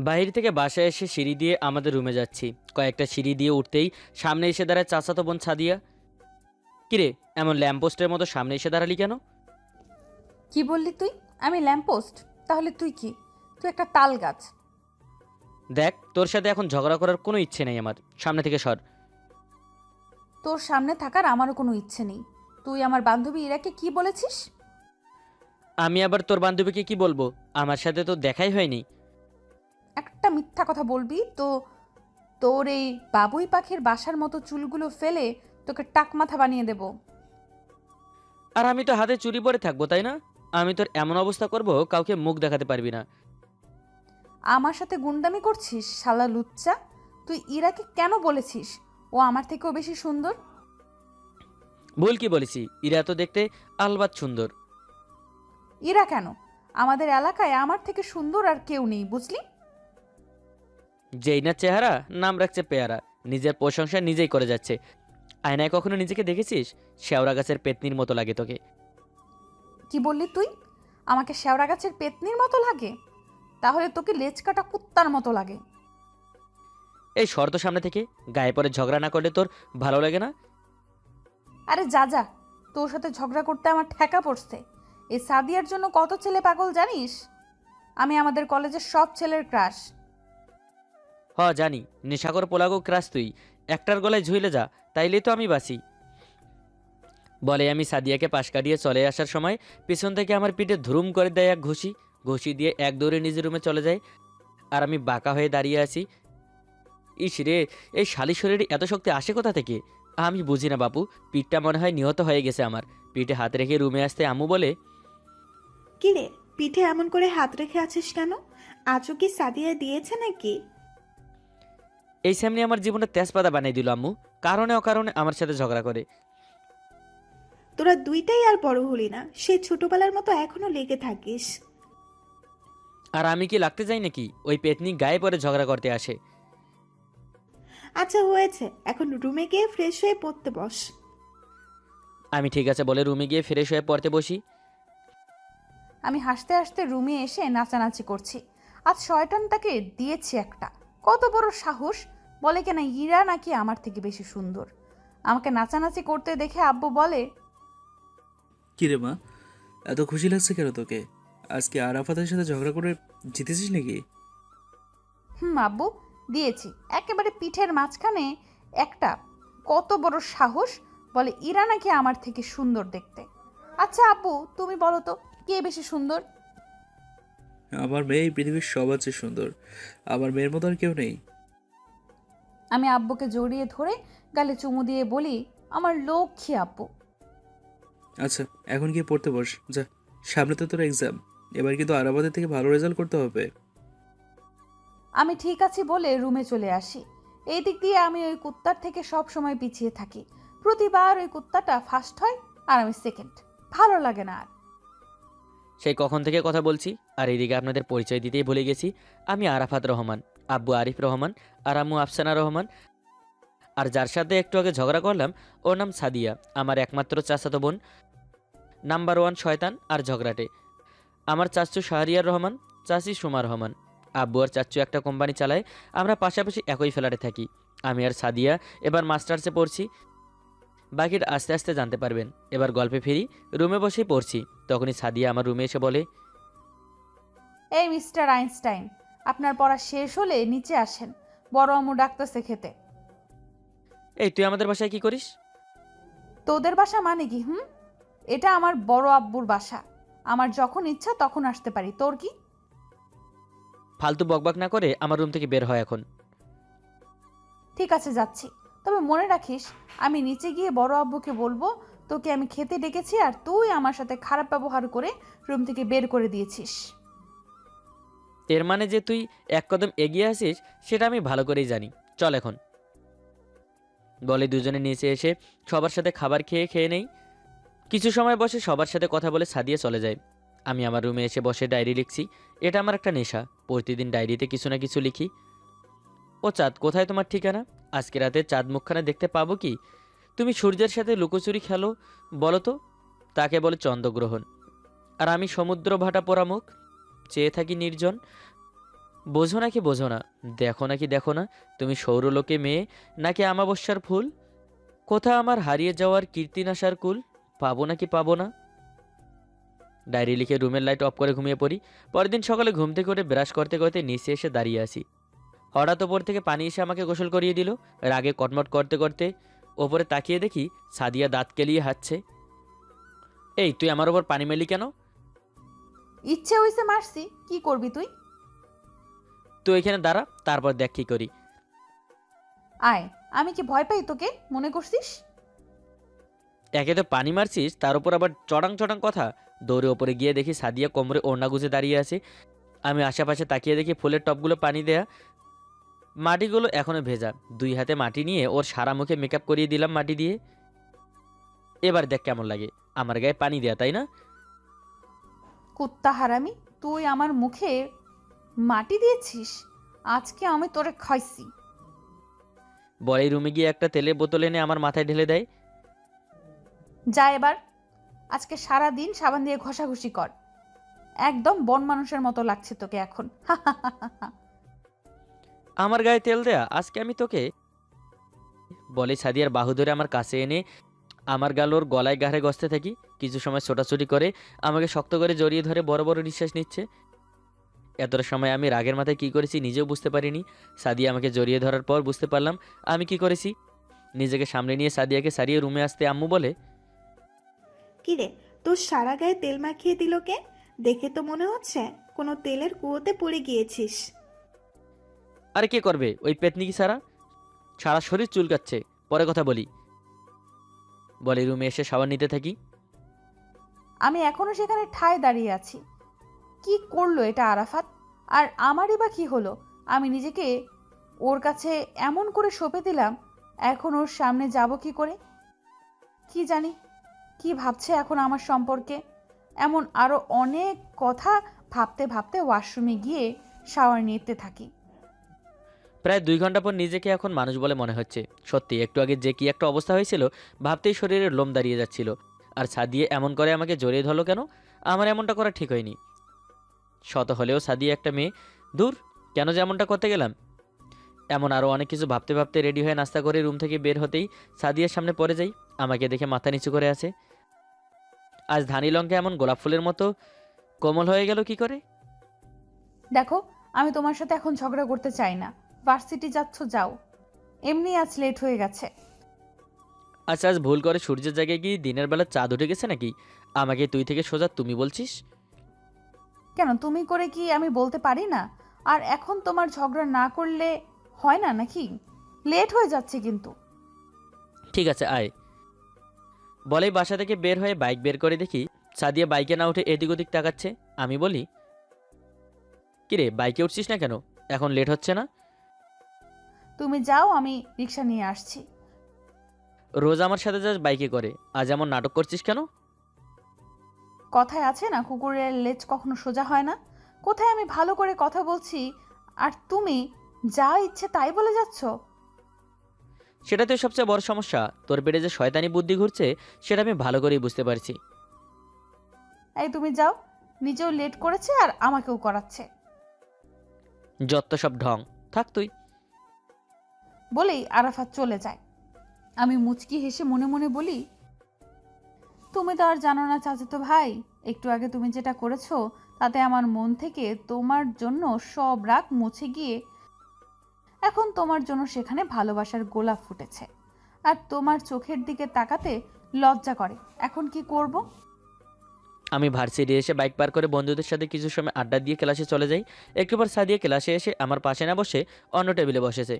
বাইরে থেকে বাসায় এসে সিঁড়ি দিয়ে আমাদের রুমে যাচ্ছি। কয়েকটা সিঁড়ি দিয়ে উঠতেই সামনে এসে দাঁড়ায় চাচাতো বোন ছাদিয়া কিরে এমন ল্যাম্পোস্টের মতো সামনে এসে দাঁড়ালি কেন? কি বললি তুই? আমি ল্যাম্পোস্ট তাহলে তুই কি? তুই একটা তাল গাছ। দেখ তোর সাথে এখন ঝগড়া করার কোনো ইচ্ছে নেই আমার। সামনে থেকে সর। তোর সামনে থাকার আমারও কোনো ইচ্ছে নেই। তুই আমার বান্ধবী ইরাকে কি বলেছিস? আমি আবার তোর বান্ধবীকে কি বলব? আমার সাথে তো দেখাই হয়নি। একটা মিথ্যা কথা বলবি তো তোর এই বাবুই পাখির বাসার মতো চুলগুলো ফেলে তোকে টাক মাথা বানিয়ে দেব। আর আমি তো হাতে চুরি পরে থাকব তাই না? আমি তোর এমন অবস্থা করব কাউকে মুখ দেখাতে পারবি না। আমার সাথে গুন্ডামি করছিস শালা লুচ্চা? তুই ইরাকে কেন বলেছিস? ও আমার থেকেও বেশি সুন্দর? ভুল কি বলেছি? ইরা তো দেখতে আলবাত সুন্দর। ইরা কেন? আমাদের এলাকায় আমার থেকে সুন্দর আর কেউ নেই বুঝলি? যেই না চেহারা নাম রাখছে পেয়ারা। নিজের প্রশংসা নিজেই করে যাচ্ছে। আয়নায় কখনো নিজেকে দেখেছিস? শেওড়া গাছের পেতনির মতো লাগে তোকে। কি বললি তুই? আমাকে শেওড়া গাছের পেতনির মতো লাগে? তাহলে তোকে লেজ কাটা কুত্তার মতো লাগে। এই শর্ত সামনে থেকে গায়ে পরে ঝগড়া না করলে তোর ভালো লাগে না? আরে যা যা। তোর সাথে ঝগড়া করতে আমার ঠেকা পড়ছে। এই সাদিয়ার জন্য কত ছেলে পাগল জানিস? আমি আমাদের কলেজের সব ছেলের ক্রাশ। হ, জানি। নেশাকর পোলাগো, ক্রাস তুই। একটার গলায় ঝুইলে যা, তাইলেই তো আমি বাসি বলে, আমি সাদিয়াকে পাশ কাটিয়ে চলে আসার সময় পিছন থেকে আমার পিঠে ধুরুম করে দেয় এক ঘুষি। ঘুষি দিয়ে এক দৌড়ে নিজের রুমে চলে যায়। আর আমি বাঁকা হয়ে দাঁড়িয়ে আছি। ইস রে, এই শালি শরীরে এত শক্তি আসে কোথা থেকে? আমি বুঝি না বাপু, পিঠটা মনে হয় নিহত হয়ে গেছে আমার। পিঠে হাত রেখে রুমে আসতে আমু বলে, কিরে, পিঠে এমন করে হাত রেখে আছিস কেন? আজও কি সাদিয়া দিয়েছে নাকি? এই সামনে আমার জীবনটা তেজপাতা বানিয়ে দিল আম্মু। কারণে অকারণে আমার সাথে ঝগড়া করে। তোরা দুইটাই আর বড় হলি না সেই ছোটবেলার মতো এখনও লেগে থাকিস। আর আমি কি লাগতে যাই নাকি? ওই পেতনি গায়ে পরে ঝগড়া করতে আসে। আচ্ছা হয়েছে। এখন রুমে গিয়ে ফ্রেশ হয়ে পড়তে বস। আমি ঠিক আছে বলে রুমে গিয়ে ফ্রেশ হয়ে পড়তে বসি। আমি হাসতে হাসতে রুমে এসে নাচানাচি করছি। আজ শয়তান তাকে দিয়েছি একটা। কত বড় সাহস? বলে কেনা ইরা নাকি আমার থেকে বেশি সুন্দর? আমাকে নাচানাচি করতে দেখে আব্বু বলে কিরে মা এত খুশি লাগছে কেন তোকে? আজকে আরাফাতের সাথে ঝগড়া করে জিতেছিস নাকি? হুম আব্বু দিয়েছি। একেবারে পিঠের মাঝখানে একটা কত বড় সাহস? বলে ইরা নাকি আমার থেকে সুন্দর দেখতে। আচ্ছা আব্বু তুমি বলো তো কে বেশি সুন্দর? আমার মেয়ে এই পৃথিবীর সবার চেয়ে সুন্দর। আমার মেয়ের মতো আর কেউ নেই। আমি আব্বুকে জড়িয়ে ধরে গালে চুমু দিয়ে বলি আমার লক্ষ্মী আব্বু। আচ্ছা এখন গিয়ে পড়তে বস যা সামনে তো তোর এক্সাম এবার কিন্তু আরাফাতের থেকে ভালো রেজাল্ট করতে হবে। আমি ঠিক আছি বলে রুমে চলে আসি। এই দিক দিয়ে আমি ওই কুত্তার থেকে সব সময় পিছিয়ে থাকি। প্রতিবার ওই কুত্তাটা ফার্স্ট হয় আর আমি সেকেন্ড ভালো লাগে না আর। সেই কখন থেকে কথা বলছি, আর এদিকে আপনাদের পরিচয় দিতেই ভুলে গেছি। আমি আরাফাত রহমান, আব্বু আরিফ রহমান, আর আম্মু আফসানা রহমান। আর যার সাথে একটু আগে ঝগড়া করলাম, ওর নাম সাদিয়া, আমার একমাত্র চাচাতো বোন। নাম্বার ওয়ান শয়তান আর ঝগড়াটে। আমার চাচু শাহরিয়ার রহমান, চাচি সুমা রহমান। আব্বু আর চাচু একটা কোম্পানি চালায়, আমরা পাশাপাশি একই ফ্ল্যাটে থাকি। আমি আর সাদিয়া এবার মাস্টার্সে পড়ছি। বাকিটা আস্তে আস্তে জানতে পারবেন। এবার গল্পে ফিরি রুমে বসেই পড়ছি। তখনই সাদিয়া আমার রুমে এসে বলে এই মিস্টার আইনস্টাইন আপনার পড়া শেষ হলে নিচে আসেন বড় আম্মু ডাকতেছে খেতে। এই তুই আমাদের বাসায় কি করিস? তোদের বাসা মানে কি হুম? এটা আমার বড় আব্বুর বাসা। আমার যখন ইচ্ছা তখন আসতে পারি। তোর কি? ফালতু বকবক না করে আমার রুম থেকে বের হয় এখন। ঠিক আছে যাচ্ছি। তবে মনে রাখিস, আমি নিচে গিয়ে বড় আব্বুকে বলব, তোকে আমি খেতে ডেকেছি আর তুই আমার সাথে খারাপ ব্যবহার করে রুম থেকে বের করে দিয়েছিস। এর মানে যে তুই এক কদম এগিয়ে আসিস, সেটা আমি ভালো করেই জানি। চল এখন। বলে দুজনে নিচে এসে সবার সাথে খাবার খেয়ে খেয়ে নেই। কিছু সময় বসে সবার সাথে কথা বলে সাদিয়ে চলে যায়। আমি আমার রুমে এসে বসে ডায়েরি লিখছি। এটা আমার একটা নেশা। প্রতিদিন ডায়েরিতে কিছু না কিছু লিখি। ও চাঁদ, কোথায় তোমার ঠিকানা? আজকে রাতে চাঁদ মুখখানা দেখতে পাবো কি? তুমি সূর্যের সাথে লুকোচুরি খেলো, বলো তো? তাকে বলে চন্দ্রগ্রহণ। আর আমি সমুদ্র ভাটা পোড়া মুখ, চেয়ে থাকি নির্জন। বোঝো নাকি বোঝো না? দেখো নাকি দেখো না? তুমি সৌরলোকে মেয়ে, নাকি আমাবস্যার ফুল? কোথা আমার হারিয়ে যাওয়ার কীর্তিনাশার কুল? পাবো নাকি পাবো না? ডায়েরি লিখে রুমের লাইট অফ করে ঘুমিয়ে পড়ি। পরের দিন সকালে ঘুম থেকে উঠে ব্রাশ করতে করতে নিচে এসে দাঁড়িয়ে আসি হঠাৎ ওপর থেকে পানি এসে আমাকে গোসল করিয়ে দিল। রাগে কটমট করতে করতে ওপরে তাকিয়ে দেখি সাদিয়া দাঁত কেলিয়ে হাঁটছে। এই তুই আমার ওপর পানি মেলি কেন? ইচ্ছে হইছে মারছি। কি করবি তুই? তুই এখানে দাঁড়া তারপর দেখ কি করি। আয় আমি কি ভয় পাই তোকে? মনে করছিস? একে তো পানি মারছিস তার উপর আবার চড়াং চড়াং কথা। দৌড়ে ওপরে গিয়ে দেখি সাদিয়া কোমরে ওড়না গুজে দাঁড়িয়ে আছে। আমি আশেপাশে তাকিয়ে দেখি ফুলের টপগুলো পানি দেয়া। মাটিগুলো এখনও ভেজা। দুই হাতে মাটি নিয়ে ওর সারা মুখে মেকআপ করিয়ে দিলাম মাটি দিয়ে। এবার দেখ কেমন লাগে। আমার গায়ে পানি দেয়া তাই না? কুত্তা হারামি তুই আমার মুখে মাটি দিয়েছিস? আজকে আমি তোরে খাইছি। বলে রুমে গিয়ে একটা তেলের বোতল এনে আমার মাথায় ঢেলে দেয়। যা এবার। আজকে সারা দিন সাবান দিয়ে ঘষাঘষি কর। একদম বন মানুষের মতো লাগছে তোকে এখন। আমার গায়ে তেল দেয়া, আজকে আমি তোকে বলে সাদিয়ার বাহু ধরে আমার কাছে এনে আমার গাল ওর গলায় গাড়ে গসতে থাকি। কিছু সময় ছোটাছুটি করে আমাকে শক্ত করে জড়িয়ে ধরে বড় বড় নিঃশ্বাস নিচ্ছে। এতটা সময় আমি রাগের মাথায় কি করেছি নিজেও বুঝতে পারিনি। সাদিয়া আমাকে জড়িয়ে ধরার পর বুঝতে পারলাম, আমি কি করেছি? নিজেকে সামনে নিয়ে সাদিয়াকে সারিয়ে রুমে আসতে আম্মু বলে, কি রে, তোর সারা গায়ে তেল মাখিয়ে দিল কে? দেখে তো মনে হচ্ছে কোনো তেলের কুয়োতে পড়ে গিয়েছিস। আরে কে করবে? ওই পেতনিকি সারা? সারা শরীর চুলকাচ্ছে। পরে কথা বলি। বলে রুমে এসে সাবান নিতে থাকি। আমি এখনও সেখানে ঠায় দাঁড়িয়ে আছি। কি করল এটা আরাফাত? আর আমারই বা কি হলো? আমি নিজেকে ওর কাছে এমন করে সঁপে দিলাম, এখন ওর সামনে যাব কি করে? কি জানি, কি ভাবছে এখন আমার সম্পর্কে? এমন আরও অনেক কথা ভাবতে ভাবতে ওয়াশরুমে গিয়ে শাওয়ার নিতে থাকি। প্রায় দুই ঘণ্টা পর নিজেকে এখন মানুষ বলে মনে হচ্ছে। সত্যি, একটু আগে যে কি একটা অবস্থা হয়েছিল, ভাবতেই শরীরের লোম দাঁড়িয়ে যাচ্ছিল। আর সাদিয়ে এমন করে আমাকে জড়িয়ে ধরলো কেন? আমার এমনটা করা ঠিক হয়নি। শত হলেও সাদিয়ে একটা মেয়ে। দূর, কেন যে এমনটা করতে গেলাম? এমন আরও অনেক কিছু ভাবতে ভাবতে রেডি হয়ে নাস্তা করে রুম থেকে বের হতেই সাদিয়ার সামনে পড়ে যাই। আমাকে দেখে মাথা নিচু করে আছে। আজ ধানি লঙ্কা এমন গোলাপ ফুলের মতো কোমল হয়ে গেল কি করে? দেখো, আমি তোমার সাথে এখন ঝগড়া করতে চাই না। ভার্সিটি যাচ্ছ যাও। এমনি আজ লেট হয়ে গেছে। আচ্ছা আজ ভুল করে সূর্যের জায়গায় গিয়ে দিনের বেলা চাঁদ উঠে গেছে নাকি? আমাকে তুই থেকে সোজা তুমি বলছিস? কেন তুমি করে কি আমি বলতে পারি না? আর এখন তোমার ঝগড়া না করলে হয় না নাকি? লেট হয়ে যাচ্ছে কিন্তু। ঠিক আছে আয়। বলেই বাসা থেকে বের হয়ে বাইক বের করে দেখি সাদিয়া বাইকে না উঠে এদিক ওদিক তাকাচ্ছে। আমি বলি কিরে বাইকে উঠছিস না কেন? এখন লেট হচ্ছে না? তুমি যাও আমি রিক্সা নিয়ে আসছি। রোজ আমার সাথে যাস বাইকে করে। আজ এমন নাটক করছিস কেন? কথায় আছে না কুকুরের লেজ কখনো সোজা হয় না? কোথায় আমি ভালো করে কথা বলছি? আর তুমি যা ইচ্ছে তাই বলে যাচ্ছ? সেটা তো সবচেয়ে বড় সমস্যা। তোর পেটে যে শয়তানি বুদ্ধি ঘুরছে সেটা আমি ভালো করেই বুঝতে পারছি। এই তুমি যাও নিজেও লেট করেছে আর আমাকেও করাচ্ছে। যত সব ঢং থাক তুই। বলেই আরাফাত চলে যায়। আমি মুচকি হেসে মনে মনে বলি, তুমি তো আর জানো না চাচাতো ভাই, একটু আগে তুমি যেটা করেছ, তাতে আমার মন থেকে তোমার জন্য সব রাগ মুছে গিয়ে এখন তোমার জন্য সেখানে ভালোবাসার গোলাপ ফুটেছে। আর তোমার চোখের দিকে তাকাতে লজ্জা করে। এখন কি করব? আমি ভার্সিটি এসে বাইক পার করে বন্ধুদের সাথে কিছু সময় আড্ডা দিয়ে ক্লাসে চলে যাই। একটু পর সাদিয়া ক্লাসে এসে আমার পাশে না বসে অন্য টেবিলে বসেছে।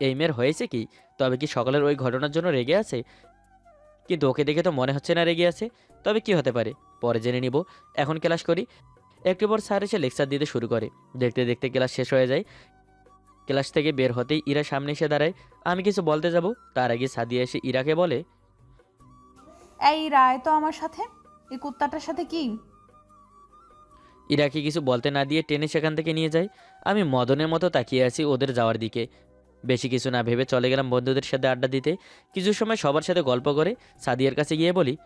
এই মেয়ের হয়েছে কি? তবে কি সকালের ওই ঘটনার জন্য রেগে আছে? কিন্তু ওকে দেখে তো মনে হচ্ছে না রেগে আছে। তবে কি হতে পারে? পরে জেনে নিব। এখন ক্লাস করি। একটু পর স্যার এসে লেকচার দিতে শুরু করে। দেখতে দেখতে ক্লাস শেষ হয়ে যায়। ক্লাস থেকে বের হতেই ইরা সামনে এসে দাঁড়ায়। আমি কিছু বলতে যাব? তার আগে সাদিয়া এসে ইরাকে বলে এই রায় তো আমার সাথে? এই কুত্তাটার সাথে কি? ইরাকে কিছু বলতে না দিয়ে টেনে সেখান থেকে নিয়ে যায়। আমি মদনের মতো তাকিয়ে আছি ওদের যাওয়ার দিকে। বেশি কিছু না ভেবে চলে গেলাম বন্ধুদের সাথে আড্ডা দিতে। কিছু সময় সবার সাথে গল্প করে সাদিয়ার কাছে গিয়ে বলি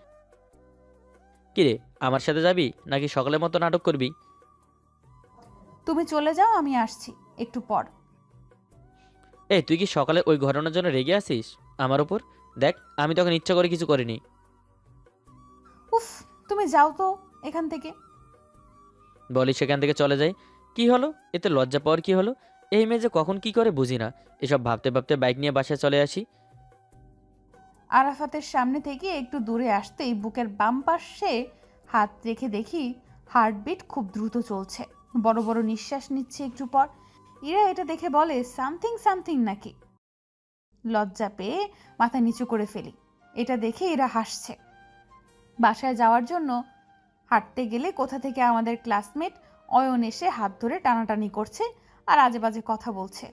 কিরে আমার সাথে যাবি? নাকি সকালের মতো নাটক করবি? তুমি চলে যাও আমি আসছি। একটু পর। এই তুই কি সকালে ওই ঘটনার জন্য রেগে আসিস আমার ওপর দেখ আমি তখন ইচ্ছা করে কিছু করিনি। উফ তুমি যাও তো এখান থেকে। বলি সেখান থেকে চলে যাই। কি হলো? এতে লজ্জা পাওয়ার কি হলো? এই মেয়ে যে কখন কি করে বুঝি না? এসব ভাবতে ভাবতে বাইক নিয়ে বাসায় চলে আসি। আরাফাতের সামনে থেকে একটু দূরে আসতেই বুকের বাম পাশে হাত রেখে দেখি হার্টবিট খুব দ্রুত চলছে। বড় বড় নিঃশ্বাস নিচ্ছে একটু পর। ইরা এটা দেখে বলে, সামথিং সামথিং নাকি? লজ্জা পেয়ে মাথা নিচু করে ফেলি। এটা দেখে এরা হাসছে। বাসায় যাওয়ার জন্য হাঁটতে গেলে কোথা থেকে আমাদের ক্লাসমেট অয়ন এসে হাত ধরে টানাটানি করছে আর আজে বাজে কথা বলছে।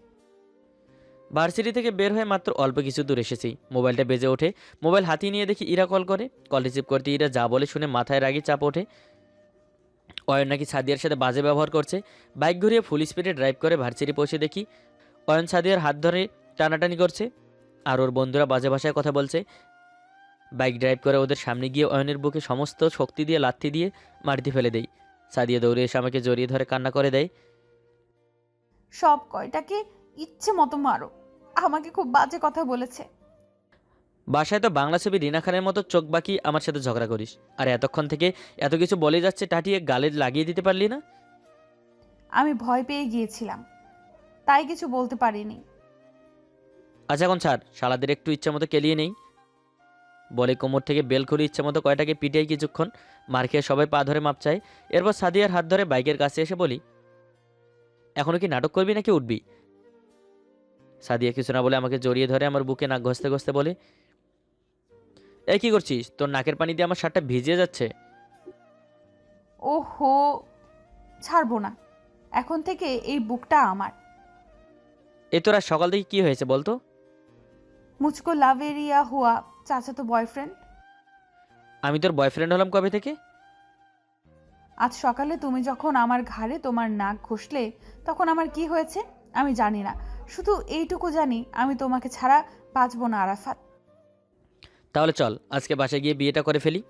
ভার্সিটি থেকে বের হয়ে মাত্র অল্প কিছু দূর এসেছি। মোবাইলটা বেজে ওঠে। মোবাইল হাতিয়ে নিয়ে দেখি ইরা কল করে। কল রিসিভ করতে ইরা যা বলে শুনে মাথায় রাগে চাপ ওঠে। অয়ন নাকি সাদিয়ার সাথে বাজে ব্যবহার করছে। বাইক ঘুরিয়ে ফুল স্পিডে ড্রাইভ করে ভার্সিটি পৌঁছে দেখি। অয়ন সাদিয়ার হাত ধরে টানাটানি করছে। আর ওর বন্ধুরা বাজে ভাষায় কথা বলছে। বাইক ড্রাইভ করে ওদের সামনে গিয়ে অয়নের বুকে সমস্ত শক্তি দিয়ে লাথি দিয়ে মাটিতে ফেলে দেই সাদিয়া দৌড়ে এসে আমাকে জড়িয়ে ধরে কান্না করে দেয়। সব কয়টাকে ইচ্ছে মতো মারো। আমাকে খুব বাজে কথা বলেছে। বাসায় তো বাংলা ছবি রিনা খানের মতো চোখ বাকি আমার সাথে ঝগড়া করিস। আর এতক্ষণ থেকে এত কিছু বলে যাচ্ছে টাটিয়ে গালে লাগিয়ে দিতে পারলি না? আমি ভয় পেয়ে গিয়েছিলাম। তাই কিছু বলতে পারিনি। আচ্ছা এখন ছাড়। শালাদের একটু ইচ্ছা মতো কেলিয়ে নেই। বলে কোমর থেকে বেল খুলে ইচ্ছা মতো কয়টাকে পিটিয়ে কিছুক্ষণ। মার খেয়ে সবাই পা ধরে মাপ চায়। এরপর সাদিয়ার হাত ধরে বাইকের কাছে এসে বলি এখনও কি নাটক করবি নাকি উঠবি? সাদিয়া কিছু না বলে আমাকে জড়িয়ে ধরে আমার বুকে নাক ঘষতে ঘষতে বলে এই কি করছিস? তোর নাকের পানি দিয়ে আমার শার্টটা ভিজে যাচ্ছে? ওহো ছাড়বো না। এখন থেকে এই বুকটা আমার। এ তোর সকাল থেকে কি হয়েছে বলতো মুচকো লাভেরিয়া হুয়া চাচা তো বয়ফ্রেন্ড। আমি তোর বয়ফ্রেন্ড হলাম কবে থেকে? আজ সকালে তুমি যখন আমার ঘাড়ে তোমার নাক ঘষলে তখন আমার কি হয়েছে? আমি জানি না। শুধু এইটুকু জানি আমি তোমাকে ছাড়া বাঁচবো না আরাফাত। তাহলে চল আজকে বাসায় গিয়ে বিয়েটা করে ফেলি।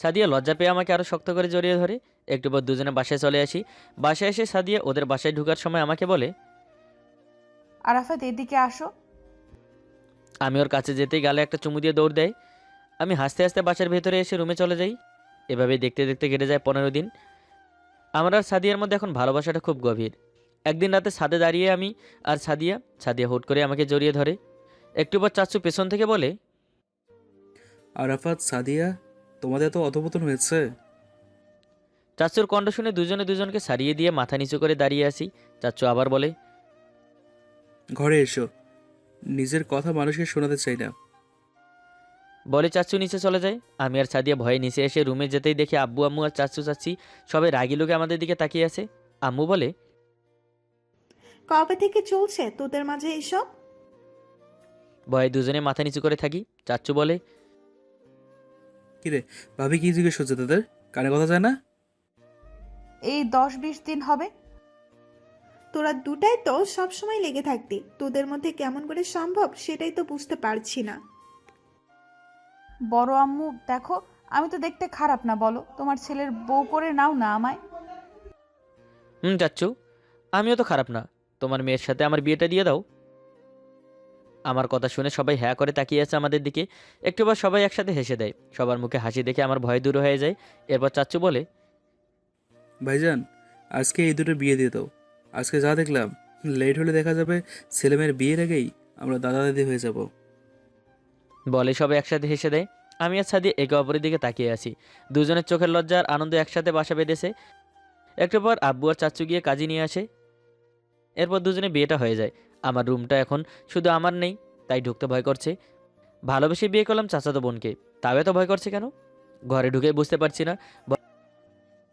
সাদিয়া লজ্জা পেয়ে আমাকে আরও শক্ত করে জড়িয়ে ধরে। একটু পর দুজনে বাসায় চলে আসি। বাসায় এসে সাদিয়া ওদের বাসায় ঢুকার সময় আমাকে বলে আরাফাত এদিকে আসো। আমি ওর কাছে যেতেই গালে একটা চুমু দিয়ে দৌড় দেয়। আমি হাসতে হাসতে বাসার ভেতরে এসে রুমে চলে যাই। এভাবে দেখতে দেখতে কেটে যায় পনেরো দিন। আমার আর সাদিয়ার মধ্যে এখন ভালোবাসাটা খুব গভীর। একদিন রাতে ছাদে দাঁড়িয়ে আমি আর সাদিয়া সাদিয়া হুট করে আমাকে জড়িয়ে ধরে। একটু পর চাচু পেছন থেকে বলে আরাফাত সাদিয়া তোমাদের তো অধপতন হয়েছে? চাচুর কণ্ঠ শুনে দুজনে দুজনকে সারিয়ে দিয়ে মাথা নিচু করে দাঁড়িয়ে আসি। চাচু আবার বলে ঘরে এসো। নিজের কথা মানুষকে শোনাতে চাই না। বলে চাচু নিচে চলে যায়। আমি আর সাদিয়া ভয়ে নিচে এসে রুমে যেতেই দেখি আব্বু আম্মু আর চাচু চাচি সবাই রাগি লোকে আমাদের দিকে তাকিয়ে আছে। আম্মু বলে কবে থেকে চলছে তোদের মাঝে এসব? ভয়ে দুজনে মাথা নিচু করে থাকি। চাচু বলে কিরে ভাবি কি জিজ্ঞেস হচ্ছে তোদের? কানে কথা যায় না? এই দশ বিশ দিন হবে। তোরা দুটাই তো সবসময় লেগে থাকতি। তোদের মধ্যে কেমন করে সম্ভব সেটাই তো বুঝতে পারছি না। বড় আম্মু দেখো আমি তো দেখতে খারাপ না বলো। তোমার ছেলের বউ করে নাও না আমায়। হুম চাচ্ছু আমিও তো খারাপ না। তোমার মেয়ের সাথে আমার বিয়েটা দিয়ে দাও। আমার কথা শুনে সবাই হ্যাঁ করে তাকিয়ে আছে আমাদের দিকে। একটু পর সবাই একসাথে হেসে দেয়। সবার মুখে হাসি দেখে আমার ভয় দূর হয়ে যায়। এরপর চাচ্চু বলে ভাইজান আজকে এই দুটো বিয়ে দিয়ে দাও। আজকে যা দেখলাম লেট হলে দেখা যাবে ছেলেমেয়ের বিয়ের আগেই আমরা দাদা দাদি হয়ে যাব। বলে সবাই একসাথে হেসে দেয়। আমি আর সাদি একে অপরের দিকে তাকিয়ে আছি। দুজনের চোখের লজ্জা আর আনন্দ একসাথে বাসা বেঁধেছে। একটু পর আব্বু আর চাচু গিয়ে কাজে নিয়ে আসে। এরপর দুজনে বিয়েটা হয়ে যায়। আমার রুমটা এখন শুধু আমার নেই, তাই ঢুকতে ভয় করছে। ভালোবেসে বিয়ে করলাম চাচাতো বোনকে। তাও এত ভয় করছে কেন? ঘরে ঢুকে বুঝতে পারছি না।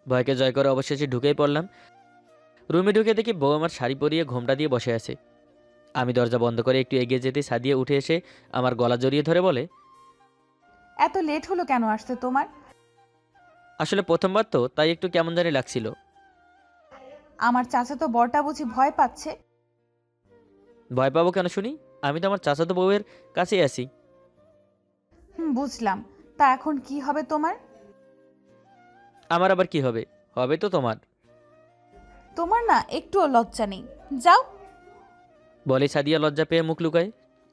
ভয়কে জয় করে অবশেষে ঢুকেই পড়লাম। রুমে ঢুকে দেখি বউ আমার শাড়ি পরিয়ে ঘোমটা দিয়ে বসে আছে। আমি দরজা বন্ধ করে একটু এগিয়ে যেতে সাদিয়ে উঠে এসে আমার গলা জড়িয়ে ধরে বলে এত লেট হলো কেন আসতে তোমার? আসলে প্রথমবার তো তাই একটু কেমন জানি লাগছিল। আমার চাচা তো বরটা বুঝি ভয় পাচ্ছে? ভয় পাবো কেন শুনি? আমি তো আমার চাচাতো বউয়ের কাছেই আছি। হুম বুঝলাম। তা এখন কি হবে তোমার? আমার আবার কি হবে? হবে তো তোমার। তোমার না একটুও লজ্জা নেই। যাও। বলে সাদিয়া লজ্জা পেয়ে মুখ লুকায়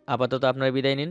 আপাতত আপনার বিদায় নিন।